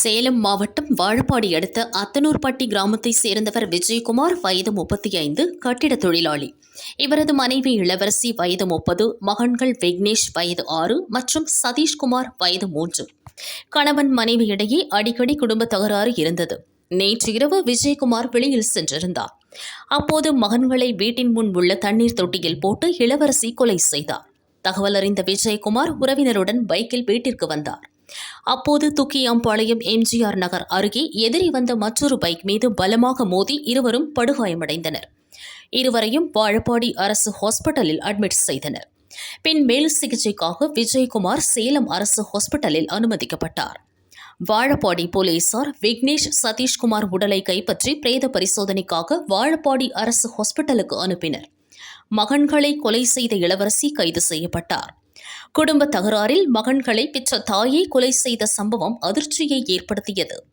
சேலம் மாவட்டம் வாழப்பாடி அடுத்த அத்தனூர்பட்டி கிராமத்தைச் சேர்ந்தவர் விஜயகுமார் வயது முப்பத்தி ஐந்து கட்டிடத் தொழிலாளி. இவரது மனைவி இளவரசி வயது முப்பது மகன்கள் விக்னேஷ் வயது ஆறு மற்றும் சதீஷ்குமார் வயது மூன்று. கணவன் மனைவி இடையே அடிக்கடி குடும்ப தகராறு இருந்தது. நேற்று இரவு விஜயகுமார் வெளியில் சென்றிருந்தார். அப்போது மகன்களை வீட்டின் முன் உள்ள தண்ணீர் தொட்டியில் போட்டு இளவரசி கொலை செய்தார். தகவல் அறிந்த விஜயகுமார் உறவினருடன் பைக்கில் வீட்டிற்கு வந்தார். அப்போது துக்கியாம்பாளையம் எம்ஜிஆர் நகர் அருகே எதிரி வந்த மற்றொரு பைக் மீது பலமாக மோதி இருவரும் படுகாயமடைந்தனர். இருவரையும் வாழப்பாடி அரசு ஹாஸ்பிட்டலில் அட்மிட் செய்தனர். பின் மேல் சிகிச்சைக்காக விஜயகுமார் சேலம் அரசு ஹாஸ்பிட்டலில் அனுமதிக்கப்பட்டார். வாழப்பாடி போலீசார் விக்னேஷ் சதீஷ்குமார் உடலை கைப்பற்றி பிரேத பரிசோதனைக்காக வாழப்பாடி அரசு ஹாஸ்பிட்டலுக்கு அனுப்பினர். மகன்களை கொலை செய்த இளவரசி கைது செய்யப்பட்டார். குடும்ப தகராறில் மகன்களை பெற்ற தாயை கொலை செய்த சம்பவம் அதிர்ச்சியை ஏற்படுத்தியது.